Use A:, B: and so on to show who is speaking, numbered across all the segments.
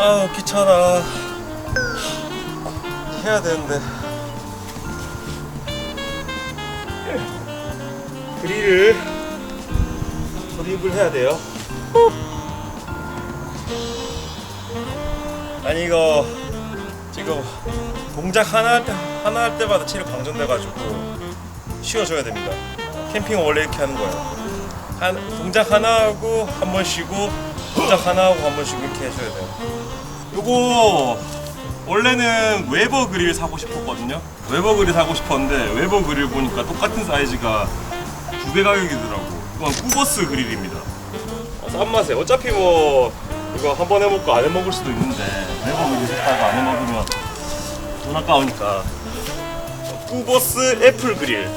A: 아우 귀찮아. 해야 되는데. 그릴을 조립을 해야 돼요. 아니 이거 지금 동작 하나 할 때, 하나 할 때마다 체력 방전돼 가지고 쉬어줘야 됩니다. 캠핑은 원래 이렇게 하는 거예요. 한, 동작 하나 하고 한 번 쉬고 동작 하나 하고 한 번 쉬고 이렇게 해줘야 돼요 요거 원래는 웨버 그릴 사고 싶었거든요. 웨버 그릴 사고 싶었는데 웨버 그릴 보니까 똑같은 사이즈가 두배 가격이더라고. 이건 쿠버스 그릴입니다. 어, 싼 맛에. 어차피 뭐 이거 한 번 해먹고 안 해먹을 수도 있는데 웨버 그릴 샀다가 안 해먹으면 돈 아까우니까. 쿠버스 애플 그릴.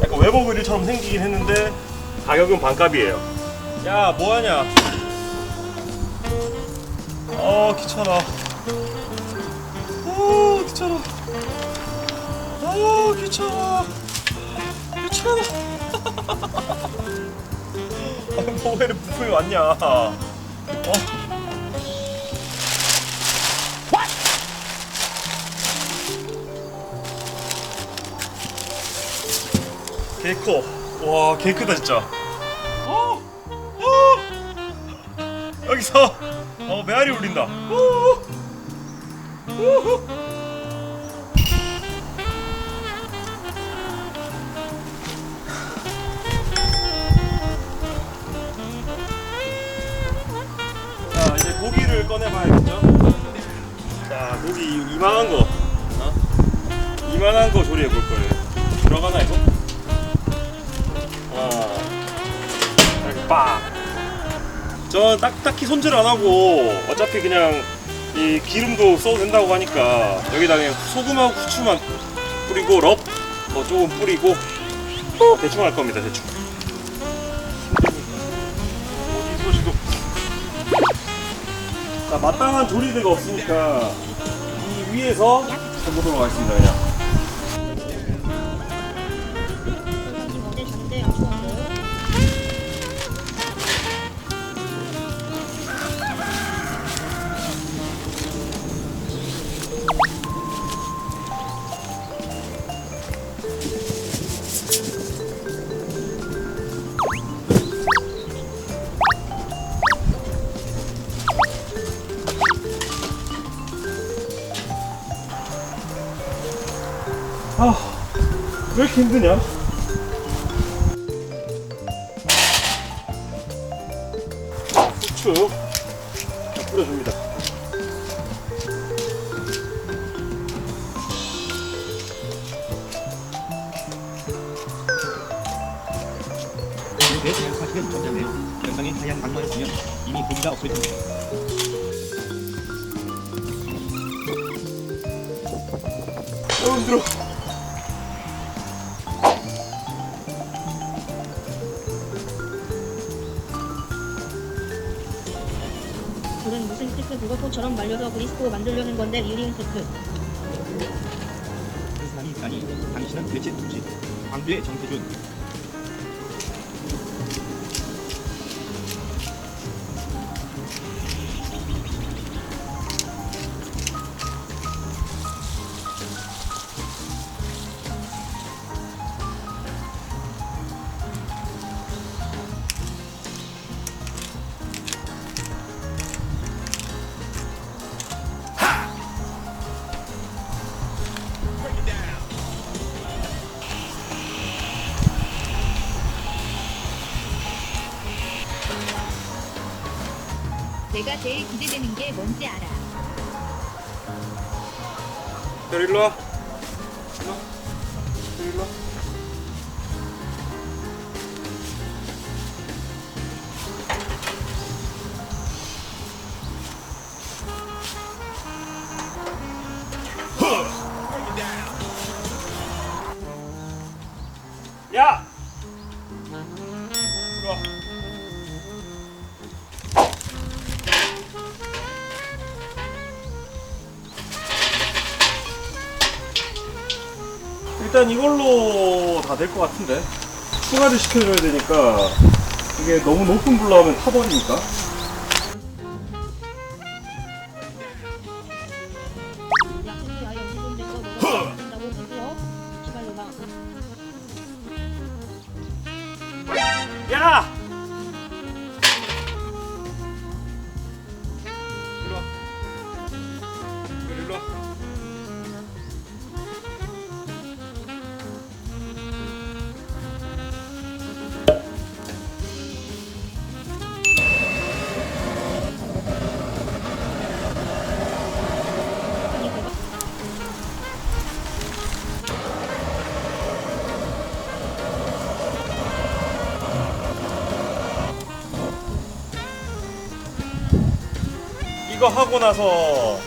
A: 약간 웨버 그릴처럼 생기긴 했는데 가격은 반값이에요. 야 뭐하냐 어 귀찮아. 어 귀찮아. 어 귀찮아. 귀찮아. 뭐왜 이렇게 부품이 왔냐. 어? 개커. 와 개크다 진짜. 어, 어. 여기서 어 메아리 울린다 어, 우후. 자 이제 고기를 꺼내봐야겠죠 자 고기 이만한 거 어? 이만한 거 조리해 볼 거예요 들어가나 이거? 아빡 전 딱딱히 손질 안 하고 어차피 그냥 이 기름도 써도 된다고 하니까 여기다 그냥 소금하고 후추만 뿌리고 럽 뭐 조금 뿌리고 대충 할 겁니다 대충. 어디 소시도 자 마땅한 조리대가 없으니까 이 위에서 해보도록 하겠습니다 그냥 아 왜 이렇게 힘드냐 후추 자, 뿌려줍니다
B: 내 사실은 전자네요. 영상에 하얀 강만을 보면 이미 고기가 없을 겁니다.
A: 어 힘들어
C: 그는 무슨 스티크 그것처럼 말려서 브리스코 만들려는 건데 리링 스티크
B: 그 사람이 있다니 당신은 대체 누구지? 광주의 정태준.
D: 내가 제일 기대되는 게 뭔지 알아.
A: 너 일로 와 일로 와. 너 일로 와 야! 일단 이걸로 다 될 것 같은데. 추가를 시켜줘야 되니까 이게 너무 높은 불로 하면 타버리니까 이거 하고 나서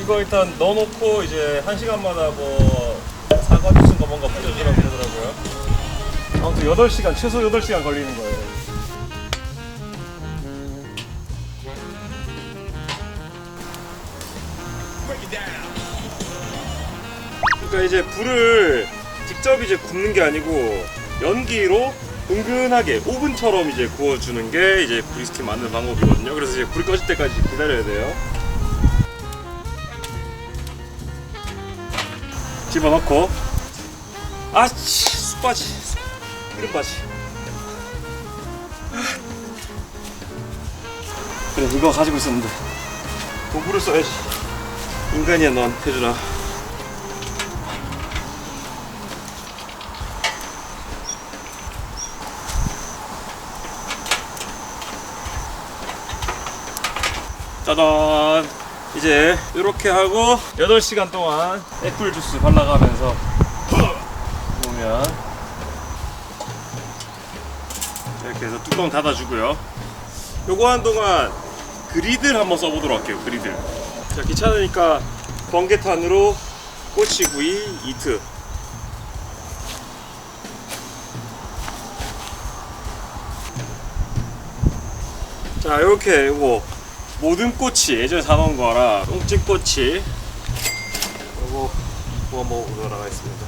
A: 이거 일단 넣어놓고 이제 한 시간마다 뭐 사과 주스인가 뭔가 뿌려주라고 그러더라고요. 아무튼 8시간 최소 8시간 걸리는 거예요. 그러니까 이제 불을 직접 이제 굽는 게 아니고 연기로 은근하게 오븐처럼 이제 구워주는 게 이제 브리스켓 만드는 방법이거든요. 그래서 이제 불이 꺼질 때까지 기다려야 돼요. 집어넣고. 아치 쑥바지. 쑥바지. 그래 이거 가지고 있었는데. 도구를 써야지. 인간이야 넌 태준아 짜잔. 이제 이렇게 하고 8시간 동안 애플 주스 발라가면서 보면 이렇게 해서 뚜껑 닫아주고요. 요거 한동안 그리들 한번 써보도록 할게요 그리들 자 귀찮으니까 번개탄으로 꼬치구이 이트. 자 이렇게 요거 모든 꼬치 예전에 사놓은 거라 똥집 꼬치 요거 구워 먹어보도록 하겠습니다.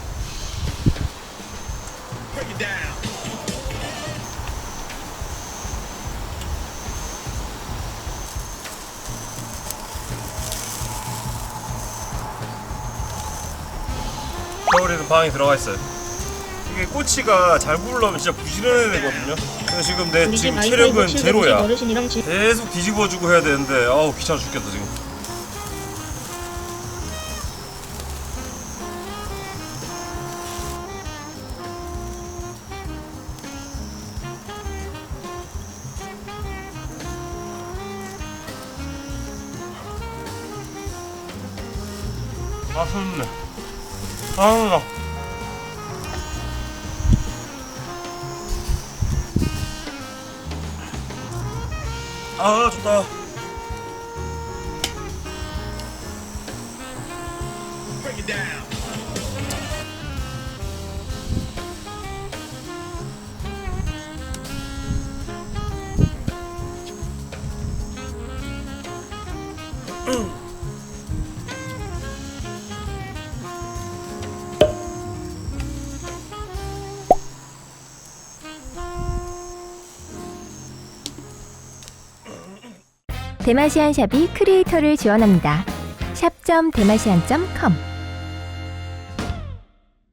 A: 겨울에는 방에 들어가 있어요 꼬치가 잘 부르려면 진짜 부지런해야 되거든요. 근데 지금 내 지금 체력은 제로야. 계속 뒤집어주고 해야 되는데 아우 귀찮아 죽겠다 지금. 맛있네. 아우 나 아 좋다
E: 대마시안 샵이 크리에이터를 지원합니다. 샵.대마시안.com